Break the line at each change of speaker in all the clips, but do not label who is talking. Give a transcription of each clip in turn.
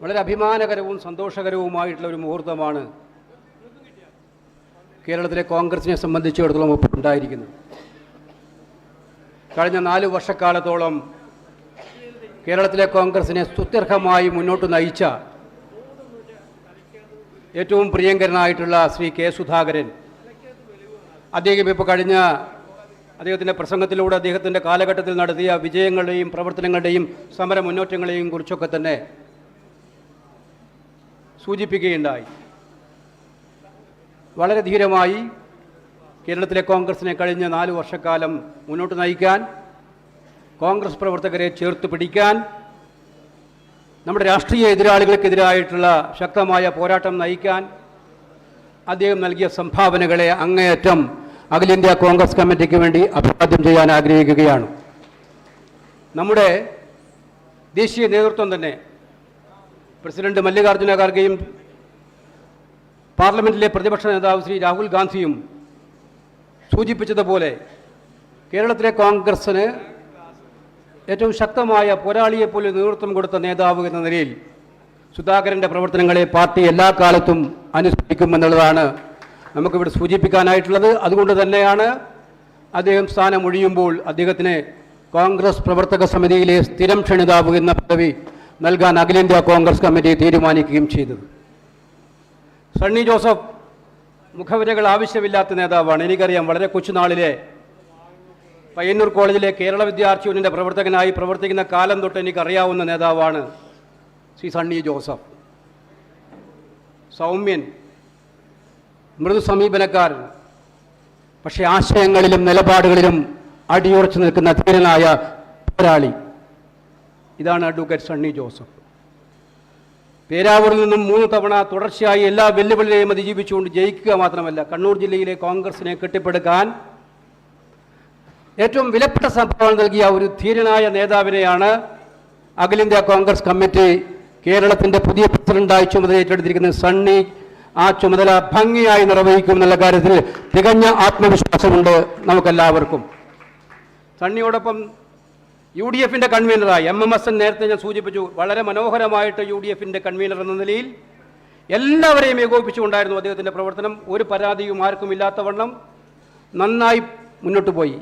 വളരെ അഭിമാനകരവും സന്തോഷകരവുമായിട്ടുള്ള ഒരു മുഹൂർത്തമാണ് കേരളത്തിലെ കോൺഗ്രസിനെ സംബന്ധിച്ചിടത്തോളം ഉണ്ടായിരിക്കുന്നത്. കഴിഞ്ഞ നാല് വർഷക്കാലത്തോളം കേരളത്തിലെ കോൺഗ്രസിനെ സ്തുത്യർഹമായി മുന്നോട്ട് നയിച്ച ഏറ്റവും പ്രിയങ്കരനായിട്ടുള്ള ശ്രീ കെ സുധാകരൻ അദ്ദേഹം ഇപ്പോൾ കഴിഞ്ഞ അദ്ദേഹത്തിന്റെ പ്രസംഗത്തിലൂടെ അദ്ദേഹത്തിന്റെ കാലഘട്ടത്തിൽ നടത്തിയ വിജയങ്ങളുടെയും പ്രവർത്തനങ്ങളുടെയും സമര മുന്നേറ്റങ്ങളെയും കുറിച്ചൊക്കെ തന്നെ സൂചിപ്പിക്കുകയുണ്ടായി. വളരെ ധീരമായി കേരളത്തിലെ കോൺഗ്രസിനെ കഴിഞ്ഞ നാല് വർഷക്കാലം മുന്നോട്ട് നയിക്കാൻ കോൺഗ്രസ് പ്രവർത്തകരെ ചേർത്ത് പിടിക്കാൻ നമ്മുടെ രാഷ്ട്രീയ എതിരാളികൾക്കെതിരായിട്ടുള്ള ശക്തമായ പോരാട്ടം നയിക്കാൻ അദ്ദേഹം നൽകിയ സംഭാവനകളെ അങ്ങേയറ്റം അഖിലേന്ത്യാ കോൺഗ്രസ് കമ്മിറ്റിക്ക് വേണ്ടി അഭിവാദ്യം ചെയ്യാൻ ആഗ്രഹിക്കുകയാണ്. നമ്മുടെ ദേശീയ നേതൃത്വം തന്നെ പ്രസിഡന്റ് മല്ലികാർജുന ഖാർഗെയും പാർലമെന്റിലെ പ്രതിപക്ഷ നേതാവ് ശ്രീ രാഹുൽ ഗാന്ധിയും സൂചിപ്പിച്ചതുപോലെ കേരളത്തിലെ കോൺഗ്രസ്സിന് ഏറ്റവും ശക്തമായ പോരാളിയെപ്പോലെ നേതൃത്വം കൊടുത്ത നേതാവ് എന്ന നിലയിൽ സുധാകരന്റെ പ്രവർത്തനങ്ങളെ പാർട്ടി എല്ലാ കാലത്തും അനുസ്മരിക്കുമെന്നുള്ളതാണ് നമുക്കിവിടെ സൂചിപ്പിക്കാനായിട്ടുള്ളത്. അതുകൊണ്ട് തന്നെയാണ് അദ്ദേഹം സ്ഥാനം ഒഴിയുമ്പോൾ അദ്ദേഹത്തിന് കോൺഗ്രസ് പ്രവർത്തക സമിതിയിലെ സ്ഥിരം ക്ഷണിതാവ് എന്ന പദവി നൽകാൻ അഖിലേന്ത്യാ കോൺഗ്രസ് കമ്മിറ്റി തീരുമാനിക്കുകയും ചെയ്തത് സണ്ണി ജോസഫ് മുഖവരകൾ ആവശ്യമില്ലാത്ത നേതാവാണ്. എനിക്കറിയാം വളരെ കൊച്ചുനാളിലെ പയ്യന്നൂർ കോളേജിലെ കേരള വിദ്യാർത്ഥി യൂണിയന്റെ പ്രവർത്തകനായി പ്രവർത്തിക്കുന്ന കാലം തൊട്ട് എനിക്കറിയാവുന്ന നേതാവാണ് ശ്രീ സണ്ണി ജോസഫ്. സൗമ്യൻ മൃദു സമീപനക്കാരൻ പക്ഷേ ആശയങ്ങളിലും നിലപാടുകളിലും അടിയുറച്ചു നിൽക്കുന്ന ധീരനായ പോരാളി. ഇതാണ് അഡ്വക്കേറ്റ് സണ്ണി ജോസഫ്. പേരാവൂരിൽ നിന്നും മൂന്ന് തവണ തുടർച്ചയായി എല്ലാ വെല്ലുവിളികളെയും അതിജീവിച്ചുകൊണ്ട് ജയിക്കുക മാത്രമല്ല കണ്ണൂർ ജില്ലയിലെ കോൺഗ്രസിനെ കെട്ടിപ്പടുക്കാൻ ഏറ്റവും വിലപ്പെട്ട സംഭാവന നൽകിയ ഒരു ധീരനായ നേതാവിനെയാണ് അഖിലേന്ത്യാ കോൺഗ്രസ് കമ്മിറ്റി കേരളത്തിന്റെ പുതിയ പ്രസിഡന്റായി ചുമതല ഏറ്റെടുത്തിരിക്കുന്നത് സണ്ണി. ആ ചുമതല ഭംഗിയായി നിർവഹിക്കും എന്നുള്ള കാര്യത്തിൽ തികഞ്ഞ ആത്മവിശ്വാസമുണ്ട് നമുക്കെല്ലാവർക്കും. സണ്ണിയോടൊപ്പം യു ഡി എഫിന്റെ കൺവീനറായി എം എം എസ് എൻ നേരത്തെ ഞാൻ സൂചിപ്പിച്ചു വളരെ മനോഹരമായിട്ട് യു ഡി എഫിന്റെ കൺവീനർ എന്ന നിലയിൽ എല്ലാവരെയും ഏകോപിപ്പിച്ചുകൊണ്ടായിരുന്നു അദ്ദേഹത്തിന്റെ പ്രവർത്തനം. ഒരു പരാതിയും ആർക്കും ഇല്ലാത്തവണ്ണം നന്നായി മുന്നോട്ട് പോയി.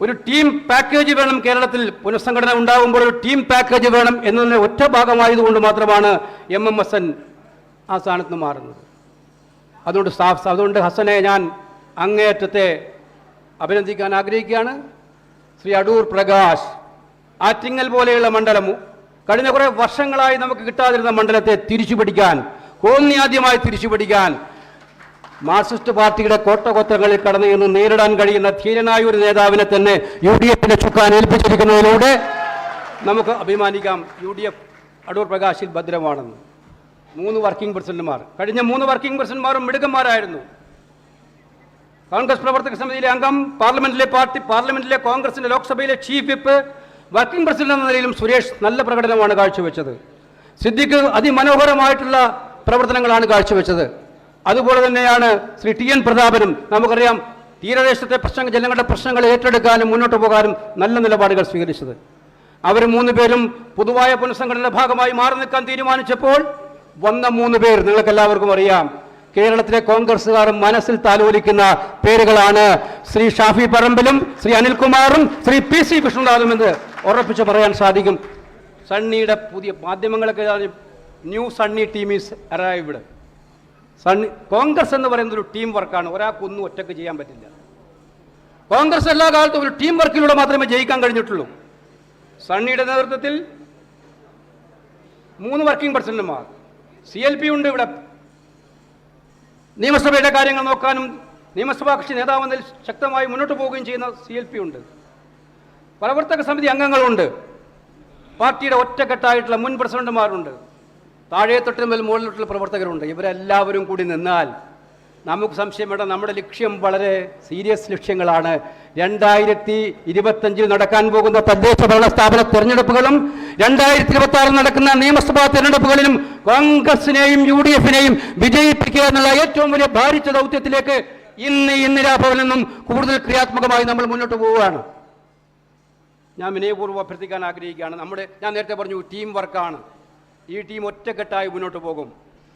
ഒരു ടീം പാക്കേജ് വേണം കേരളത്തിൽ. പുനഃസംഘടന ഉണ്ടാകുമ്പോൾ ഒരു ടീം പാക്കേജ് വേണം എന്നതിന്റെ ഒറ്റ ഭാഗമായതുകൊണ്ട് മാത്രമാണ് എം എം എസ് എൻ ആ സ്ഥാനത്ത് നിന്ന് മാറുന്നത്. അതുകൊണ്ട് സ്റ്റാഫ് അതുകൊണ്ട് ഹസനെ ഞാൻ അങ്ങേയറ്റത്തെ അഭിനന്ദിക്കാൻ ആഗ്രഹിക്കുകയാണ്. ശ്രീ അടൂർ പ്രകാശ് ആറ്റിങ്ങൽ പോലെയുള്ള മണ്ഡലം കഴിഞ്ഞ കുറേ വർഷങ്ങളായി നമുക്ക് കിട്ടാതിരുന്ന മണ്ഡലത്തെ തിരിച്ചുപിടിക്കാൻ കോന്നിയാദ്യമായി തിരിച്ചുപിടിക്കാൻ മാർക്സിസ്റ്റ് പാർട്ടിയുടെ കോട്ടകൊത്തങ്ങളിൽ കടന്നു നിന്ന് നേരിടാൻ കഴിയുന്ന ധീരനായ ഒരു നേതാവിനെ തന്നെ യു ഡി എഫിന്റെ ചുക്കാൻ ഏൽപ്പിച്ചിരിക്കുന്നതിലൂടെ നമുക്ക് അഭിമാനിക്കാം. യു ഡി എഫ് അടൂർ പ്രകാശിൽ ഭദ്രമാണെന്ന്. മൂന്ന് വർക്കിംഗ് പ്രസിഡന്റുമാർ. കഴിഞ്ഞ മൂന്ന് വർക്കിംഗ് പ്രസിഡന്റുമാരും മിടുക്കന്മാരായിരുന്നു. കോൺഗ്രസ് പ്രവർത്തക സമിതിയിലെ അംഗം പാർലമെന്റിലെ പാർട്ടി പാർലമെന്റിലെ കോൺഗ്രസിന്റെ ലോക്സഭയിലെ ചീഫ് വിപ്പ് വർക്കിംഗ് പ്രസിഡന്റ് എന്ന നിലയിലും സുരേഷ് നല്ല പ്രകടനമാണ് കാഴ്ചവെച്ചത്. സിദ്ദിഖ് അതിമനോഹരമായിട്ടുള്ള പ്രവർത്തനങ്ങളാണ് കാഴ്ചവെച്ചത്. അതുപോലെ തന്നെയാണ് ശ്രീ ടി എൻ പ്രതാപനും നമുക്കറിയാം തീരദേശത്തെ പ്രശ്നങ്ങൾ ജനങ്ങളുടെ പ്രശ്നങ്ങൾ ഏറ്റെടുക്കാനും മുന്നോട്ട് പോകാനും നല്ല നിലപാടുകൾ സ്വീകരിച്ചത്. അവർ മൂന്ന് പേരും പൊതുവായ പുനഃസംഘടനയുടെ ഭാഗമായി മാറി നിൽക്കാൻ തീരുമാനിച്ചപ്പോൾ വന്ന മൂന്ന് പേർ നിങ്ങൾക്കെല്ലാവർക്കും അറിയാം കേരളത്തിലെ കോൺഗ്രസ്സുകാർ മനസ്സിൽ താലോലിക്കുന്ന പേരുകളാണ് ശ്രീ ഷാഫി പറമ്പിലും ശ്രീ അനിൽകുമാറും ശ്രീ പി സി കൃഷ്ണദാസും എന്ന് ഉറപ്പിച്ച് പറയാൻ സാധിക്കും. സണ്ണിയുടെ പുതിയ മാധ്യമങ്ങളൊക്കെ new Sunny team is arrived Sunny Congress എന്ന് പറയുന്നത് ഒരു ടീം വർക്കാണ് ഒരാൾക്കൊന്നും ഒറ്റയ്ക്ക് ചെയ്യാൻ പറ്റില്ല. കോൺഗ്രസ് എല്ലാ കാലത്തും ഒരു ടീം വർക്കിലൂടെ മാത്രമേ ജയിക്കാൻ കഴിഞ്ഞിട്ടുള്ളൂ. സണ്ണിയുടെ നേതൃത്വത്തിൽ മൂന്ന് വർക്കിംഗ് പ്രസിഡന്റുമാർ സി എൽ പി ഉണ്ട് ഇവിടെ. നിയമസഭയുടെ കാര്യങ്ങൾ നോക്കാനും നിയമസഭാ കക്ഷി നേതാവെന്നതിൽ ശക്തമായി മുന്നോട്ട് പോവുകയും ചെയ്യുന്ന സി എൽ പി ഉണ്ട്. പ്രവർത്തക സമിതി അംഗങ്ങളുണ്ട്. പാർട്ടിയുടെ ഒറ്റക്കെട്ടായിട്ടുള്ള മുൻ പ്രസിഡന്റുമാരുണ്ട്. താഴെ തൊട്ട് മുതൽ മുകളിലോട്ടുള്ള പ്രവർത്തകരുണ്ട്. ഇവരെല്ലാവരും കൂടി നിന്നാൽ നമുക്ക് സംശയം വേണ്ട നമ്മുടെ ലക്ഷ്യം വളരെ സീരിയസ് ലക്ഷ്യങ്ങളാണ്. രണ്ടായിരത്തി ഇരുപത്തഞ്ചിൽ നടക്കാൻ പോകുന്ന തദ്ദേശ ഭരണ സ്ഥാപന തെരഞ്ഞെടുപ്പുകളും രണ്ടായിരത്തി ഇരുപത്തി ആറിൽ നടക്കുന്ന നിയമസഭാ തെരഞ്ഞെടുപ്പുകളിലും കോൺഗ്രസിനെയും യു ഡി എഫിനെയും വിജയിപ്പിക്കുക എന്നുള്ള ഏറ്റവും വലിയ ഭാരിച്ച ദൗത്യത്തിലേക്ക് ഇന്ന് ഇന്ദിരാഭവനിൽ നിന്നും കൂടുതൽ ക്രിയാത്മകമായി നമ്മൾ മുന്നോട്ട് പോവുകയാണ്. ഞാൻ വിനയപൂർവം അഭ്യർത്ഥിക്കാൻ ആഗ്രഹിക്കുകയാണ്. നമ്മുടെ ഞാൻ നേരത്തെ പറഞ്ഞു ടീം വർക്കാണ്. ഈ ടീം ഒറ്റക്കെട്ടായി മുന്നോട്ട് പോകും.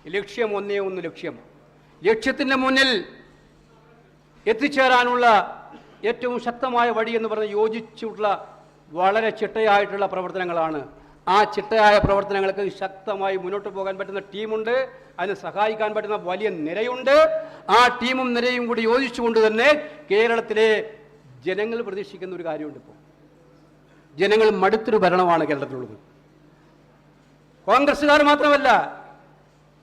ലക്ഷ്യം ഒന്നേ ഒന്ന് ലക്ഷ്യം. ലക്ഷ്യത്തിന്റെ മുന്നിൽ എത്തിച്ചേരാനുള്ള ഏറ്റവും ശക്തമായ വഴി എന്ന് പറഞ്ഞ് യോജിച്ചുള്ള വളരെ ചിട്ടയായിട്ടുള്ള പ്രവർത്തനങ്ങളാണ്. ആ ചിട്ടയായ പ്രവർത്തനങ്ങൾക്ക് ശക്തമായി മുന്നോട്ട് പോകാൻ പറ്റുന്ന ടീമുണ്ട്. അതിന് സഹായിക്കാൻ പറ്റുന്ന വലിയ നിരയുണ്ട്. ആ ടീമും നിരയും കൂടി യോജിച്ചുകൊണ്ട് തന്നെ കേരളത്തിലെ ജനങ്ങൾ പ്രതീക്ഷിക്കുന്ന ഒരു കാര്യമുണ്ട് ഇപ്പോൾ. ജനങ്ങൾ മടുത്തൊരു ഭരണമാണ് കേരളത്തിലുള്ളത്. കോൺഗ്രസ്സുകാർ മാത്രമല്ല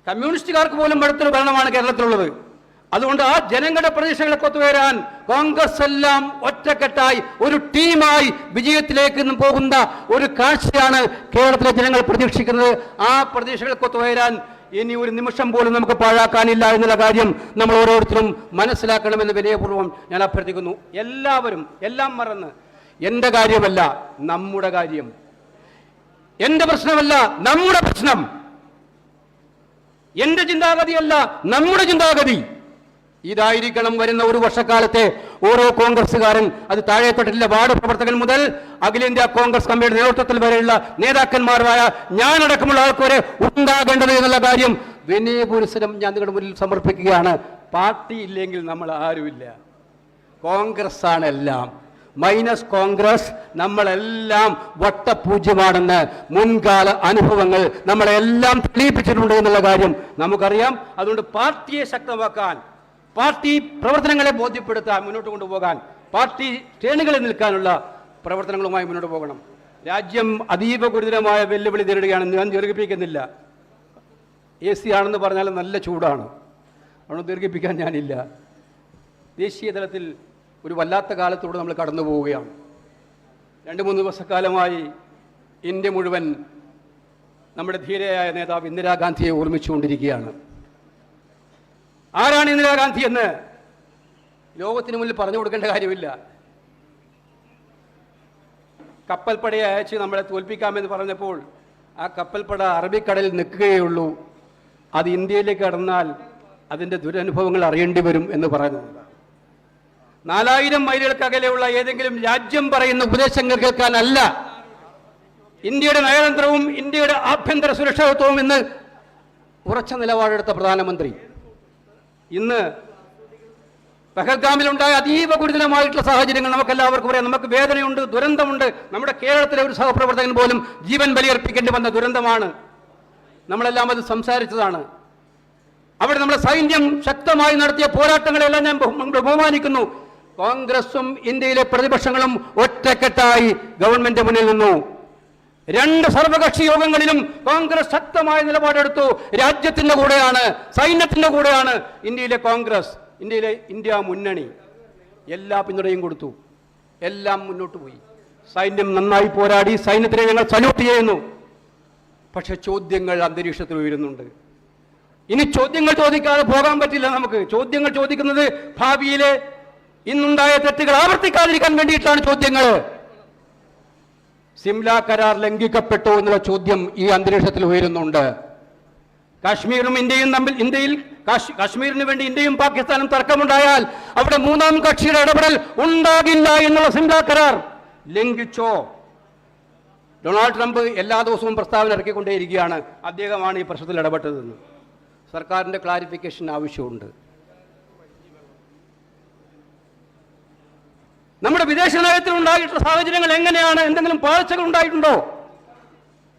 കമ്മ്യൂണിസ്റ്റുകാർക്ക് പോലും മടുത്തൊരു ഭരണമാണ് കേരളത്തിലുള്ളത്. അതുകൊണ്ട് ആ ജനങ്ങളുടെ പ്രതീക്ഷകളെ കൊത്തുവരാൻ കോൺഗ്രസ് എല്ലാം ഒറ്റക്കെട്ടായി ഒരു ടീമായി വിജയത്തിലേക്ക് പോകുന്ന ഒരു കാഴ്ചയാണ് കേരളത്തിലെ ജനങ്ങൾ പ്രതീക്ഷിക്കുന്നത്. ആ പ്രതീക്ഷകളെ കൊത്തുവരാൻ ഇനി ഒരു നിമിഷം പോലും നമുക്ക് പാഴാക്കാനില്ല എന്നുള്ള കാര്യം നമ്മൾ ഓരോരുത്തരും മനസ്സിലാക്കണമെന്ന് വിനയപൂർവം ഞാൻ അഭ്യർത്ഥിക്കുന്നു. എല്ലാവരും എല്ലാം മറന്ന്. എന്റെ കാര്യമല്ല നമ്മുടെ കാര്യം. എന്റെ പ്രശ്നമല്ല നമ്മുടെ പ്രശ്നം. എന്റെ ചിന്താഗതിയല്ല നമ്മുടെ ചിന്താഗതി. ഇതായിരിക്കണം വരുന്ന ഒരു വർഷക്കാലത്തെ ഓരോ കോൺഗ്രസ്സുകാരൻ. അത് താഴെപ്പെട്ടിട്ടില്ല വാർഡ് പ്രവർത്തകൻ മുതൽ അഖിലേന്ത്യാ കോൺഗ്രസ് കമ്മിറ്റിയുടെ നേതൃത്വത്തിൽ വരെയുള്ള നേതാക്കന്മാരായ ഞാനടക്കമുള്ള ആൾക്കാരെ ഉണ്ടാകേണ്ടത് എന്നുള്ള കാര്യം വിനയപുരസരം ഞാൻ നിങ്ങളുടെ മുന്നിൽ സമർപ്പിക്കുകയാണ്. പാർട്ടി ഇല്ലെങ്കിൽ നമ്മൾ ആരുമില്ല. കോൺഗ്രസ് ആണ് എല്ലാം. മൈനസ് കോൺഗ്രസ് നമ്മളെല്ലാം വട്ടപൂജ്യമാണെന്ന് മുൻകാല അനുഭവങ്ങൾ നമ്മളെല്ലാം തെളിയിപ്പിച്ചിട്ടുണ്ട് എന്നുള്ള കാര്യം നമുക്കറിയാം. അതുകൊണ്ട് പാർട്ടിയെ ശക്തമാക്കാൻ പാർട്ടി പ്രവർത്തനങ്ങളെ ബോധ്യപ്പെടുത്താൻ മുന്നോട്ട് കൊണ്ടുപോകാൻ പാർട്ടി ശ്രേണികളിൽ നിൽക്കാനുള്ള പ്രവർത്തനങ്ങളുമായി മുന്നോട്ട് പോകണം. രാജ്യം അതീവ ഗുരുതരമായ വെല്ലുവിളി നേരിടുകയാണ്. ഞാൻ ദീർഘിപ്പിക്കുന്നില്ല. എ സി ആണെന്ന് പറഞ്ഞാൽ നല്ല ചൂടാണ്. അതുകൊണ്ട് ദീർഘിപ്പിക്കാൻ ഞാനില്ല. ദേശീയ തലത്തിൽ ഒരു വല്ലാത്ത കാലത്തൂടെ നമ്മൾ കടന്നു പോവുകയാണ്. രണ്ട് മൂന്ന് വർഷക്കാലമായി ഇന്ത്യ മുഴുവൻ നമ്മുടെ ധീരയായ നേതാവ് ഇന്ദിരാഗാന്ധിയെ ഓർമ്മിച്ചുകൊണ്ടിരിക്കുകയാണ്. ആരാണ് ഇന്ദിരാഗാന്ധി എന്ന് ലോകത്തിന് മുന്നിൽ പറഞ്ഞു കൊടുക്കേണ്ട കാര്യമില്ല. കപ്പൽപ്പടയെ അയച്ച് നമ്മളെ തോൽപ്പിക്കാമെന്ന് പറഞ്ഞപ്പോൾ ആ കപ്പൽപ്പട അറബിക്കടലിൽ നിൽക്കുകയുള്ളൂ. അത് ഇന്ത്യയിലേക്ക് കടന്നാൽ അതിന്റെ ദുരനുഭവങ്ങൾ അറിയേണ്ടി വരും എന്ന് പറയുന്നത്. നാലായിരം മൈലുകൾക്ക് അകലെയുള്ള ഏതെങ്കിലും രാജ്യം പറയുന്ന ഉപദേശങ്ങൾ കേൾക്കാനല്ല. ഇന്ത്യയുടെ നയതന്ത്രവും ഇന്ത്യയുടെ ആഭ്യന്തര സുരക്ഷിതത്വവും ഇന്ന് ഉറച്ച നിലപാടെടുത്ത പ്രധാനമന്ത്രി. ഇന്ന് പഹൽഗാമിലുണ്ടായ അതീവ ഗുരുതരമായിട്ടുള്ള സാഹചര്യങ്ങൾ നമുക്കെല്ലാവർക്കും പറയാം നമുക്ക് വേദനയുണ്ട് ദുരന്തമുണ്ട്. നമ്മുടെ കേരളത്തിലെ ഒരു സഹപ്രവർത്തകൻ പോലും ജീവൻ ബലിയർപ്പിക്കേണ്ടി വന്ന ദുരന്തമാണ്. നമ്മളെല്ലാം അത് സംസാരിച്ചതാണ്. അവിടെ നമ്മുടെ സൈന്യം ശക്തമായി നടത്തിയ പോരാട്ടങ്ങളെല്ലാം ഞാൻ ബഹുമാനിക്കുന്നു. കോൺഗ്രസും ഇന്ത്യയിലെ പ്രതിപക്ഷങ്ങളും ഒറ്റക്കെട്ടായി ഗവൺമെന്റ് മുന്നിൽ നിന്നു. രണ്ട് സർവകക്ഷി യോഗങ്ങളിലും കോൺഗ്രസ് ശക്തമായ നിലപാടെടുത്തു. രാജ്യത്തിന്റെ കൂടെയാണ് സൈന്യത്തിന്റെ കൂടെയാണ് ഇന്ത്യയിലെ കോൺഗ്രസ് ഇന്ത്യയിലെ ഇന്ത്യ മുന്നണി. എല്ലാ പിന്തുണയും കൊടുത്തു. എല്ലാം മുന്നോട്ട് പോയി. സൈന്യം നന്നായി പോരാടി സൈന്യത്തിനെ ഞങ്ങൾ സല്യൂട്ട് ചെയ്യുന്നു. പക്ഷെ ചോദ്യങ്ങൾ അന്തരീക്ഷത്തിൽ ഉയരുന്നുണ്ട്. ഇനി ചോദ്യങ്ങൾ ചോദിക്കാതെ പോകാൻ പറ്റില്ല നമുക്ക്. ചോദ്യങ്ങൾ ചോദിക്കുന്നത് ഭാവിയിലെ ഇന്നുണ്ടായ തെറ്റുകൾ ആവർത്തിക്കാതിരിക്കാൻ വേണ്ടിയിട്ടാണ് ചോദ്യങ്ങൾ സിംല കരാർ ലംഘിക്കപ്പെട്ടു എന്നുള്ള ചോദ്യം ഈ അന്തരീക്ഷത്തിൽ ഉയരുന്നുണ്ട്. കാശ്മീരും ഇന്ത്യയും തമ്മിൽ ഇന്ത്യയിൽ കാശ്മീരിന് വേണ്ടി ഇന്ത്യയും പാകിസ്ഥാനും തർക്കമുണ്ടായാൽ അവിടെ മൂന്നാം കക്ഷിയുടെ ഇടപെടൽ ഉണ്ടാകില്ല എന്നുള്ള സിംല കരാർ ലംഘിച്ചോ? ഡൊണാൾഡ് ട്രംപ് എല്ലാ ദിവസവും പ്രസ്താവന ഇറക്കിക്കൊണ്ടേയിരിക്കുകയാണ്. അദ്ദേഹമാണ് ഈ പ്രശ്നത്തിൽ ഇടപെട്ടതെന്ന്. സർക്കാരിന്റെ ക്ലാരിഫിക്കേഷൻ ആവശ്യമുണ്ട്. നമ്മുടെ വിദേശ നയത്തിൽ ഉണ്ടായിട്ടുള്ള സാഹചര്യങ്ങൾ എങ്ങനെയാണ്? എന്തെങ്കിലും പാഴ്ചകൾ ഉണ്ടായിട്ടുണ്ടോ?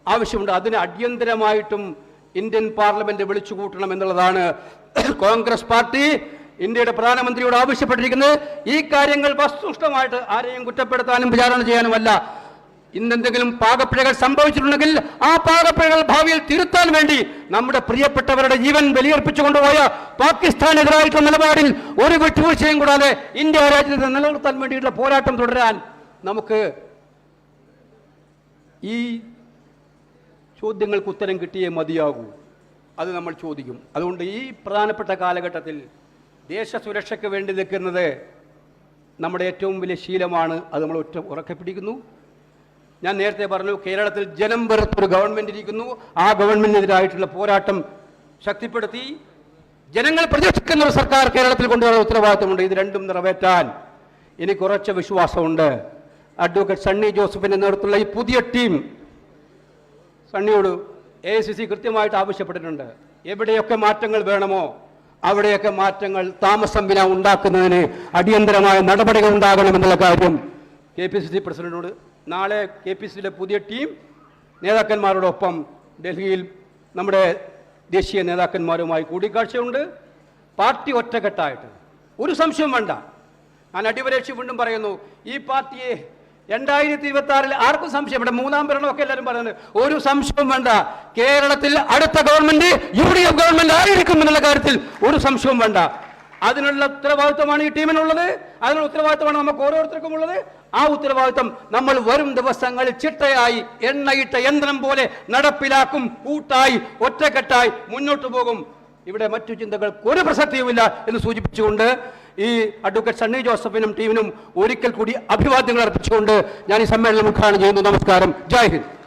ആവശ്യമുണ്ട്. അതിന് അടിയന്തരമായിട്ടും ഇന്ത്യൻ പാർലമെന്റ് വിളിച്ചു കൂട്ടണം എന്നുള്ളതാണ് കോൺഗ്രസ് പാർട്ടി ഇന്ത്യയുടെ പ്രധാനമന്ത്രിയോട് ആവശ്യപ്പെട്ടിരിക്കുന്നത്. ഈ കാര്യങ്ങൾ വസ്തുനിഷ്ഠമായിട്ട് ആരെയും കുറ്റപ്പെടുത്താനും വിചാരണ ചെയ്യാനുമല്ല. ഇന്നെന്തെങ്കിലും പാകപ്പിഴകൾ സംഭവിച്ചിട്ടുണ്ടെങ്കിൽ ആ പാകപ്പിഴകൾ ഭാവിയിൽ തിരുത്താൻ വേണ്ടി നമ്മുടെ പ്രിയപ്പെട്ടവരുടെ ജീവൻ ബലിയർപ്പിച്ചു കൊണ്ടുപോയ പാകിസ്ഥാനെതിരായിട്ടുള്ള നിലപാടിൽ ഒരു വിട്ടുവീഴ്ചയും കൂടാതെ ഇന്ത്യ രാജ്യത്തെ നിലനിർത്താൻ വേണ്ടിയിട്ടുള്ള പോരാട്ടം തുടരാൻ നമുക്ക് ഈ ചോദ്യങ്ങൾക്ക് ഉത്തരം കിട്ടിയേ മതിയാകൂ. അത് നമ്മൾ ചോദിക്കും. അതുകൊണ്ട് ഈ പ്രധാനപ്പെട്ട കാലഘട്ടത്തിൽ ദേശസുരക്ഷയ്ക്ക് വേണ്ടി നിൽക്കുന്നത് നമ്മുടെ ഏറ്റവും വലിയ ശീലമാണ്. അത് നമ്മൾ ഒറ്റ ഉറക്കെ പിടിക്കുന്നു. ഞാൻ നേരത്തെ പറഞ്ഞു കേരളത്തിൽ ജനം വെറുത്തൊരു ഗവൺമെന്റ് ഇരിക്കുന്നു. ആ ഗവൺമെന്റിനെതിരായിട്ടുള്ള പോരാട്ടം ശക്തിപ്പെടുത്തി ജനങ്ങൾ പ്രതീക്ഷിക്കുന്ന ഒരു സർക്കാർ കേരളത്തിൽ കൊണ്ടുവരുന്ന ഉത്തരവാദിത്തമുണ്ട്. ഇത് രണ്ടും നിറവേറ്റാൻ എനിക്ക് ഉറച്ച വിശ്വാസമുണ്ട്. അഡ്വക്കേറ്റ് സണ്ണി ജോസഫിന്റെ നേതൃത്വത്തിലുള്ള ഈ പുതിയ ടീം സണ്ണിയോട് എ സി സി കൃത്യമായിട്ട് ആവശ്യപ്പെട്ടിട്ടുണ്ട്. എവിടെയൊക്കെ മാറ്റങ്ങൾ വേണമോ അവിടെയൊക്കെ മാറ്റങ്ങൾ താമസം വിന ഉണ്ടാക്കുന്നതിന് അടിയന്തരമായ നടപടികൾ ഉണ്ടാകണമെന്നുള്ള കാര്യം കെ പി സി സി പ്രസിഡന്റിനോട് നാളെ കെ പി സിയിലെ പുതിയ ടീം നേതാക്കന്മാരോടൊപ്പം ഡൽഹിയിൽ നമ്മുടെ ദേശീയ നേതാക്കന്മാരുമായി കൂടിക്കാഴ്ചയുണ്ട്. പാർട്ടി ഒറ്റക്കെട്ടായിട്ട്. ഒരു സംശയം വേണ്ട. ഞാൻ അടിവരേക്ഷി വീണ്ടും പറയുന്നു ഈ പാർട്ടിയെ രണ്ടായിരത്തി ഇരുപത്തി ആറിൽ ആർക്കും സംശയം ഇവിടെ മൂന്നാം ഭരണമൊക്കെ എല്ലാവരും പറയുന്നത് ഒരു സംശയവും വേണ്ട. കേരളത്തിൽ അടുത്ത government U D F government ആയിരിക്കും എന്നുള്ള കാര്യത്തിൽ ഒരു സംശയവും വേണ്ട. അതിനുള്ള ഉത്തരവാദിത്വമാണ് ഈ ടീമിനുള്ളത്. അതിനുള്ള ഉത്തരവാദിത്വമാണ് നമുക്ക് ഓരോരുത്തർക്കും ഉള്ളത്. ആ ഉത്തരവാദിത്വം നമ്മൾ വരും ദിവസങ്ങളിൽ ചിട്ടയായി എണ്ണയിട്ട യന്ത്രം പോലെ നടപ്പിലാക്കും കൂട്ടായി ഒറ്റക്കെട്ടായി മുന്നോട്ട് പോകും. ഇവിടെ മറ്റു ചിന്തകൾക്ക് ഒരു പ്രസക്തിയുമില്ല എന്ന് സൂചിപ്പിച്ചുകൊണ്ട് ഈ അഡ്വക്കേറ്റ് സണ്ണി ജോസഫിനും ടീമിനും ഒരിക്കൽ കൂടി അഭിവാദ്യങ്ങൾ അർപ്പിച്ചുകൊണ്ട് ഞാൻ ഈ സമ്മേളനം ഉദ്ഘാടനം ചെയ്യുന്നു. നമസ്കാരം. ജയ് ഹിന്ദ്.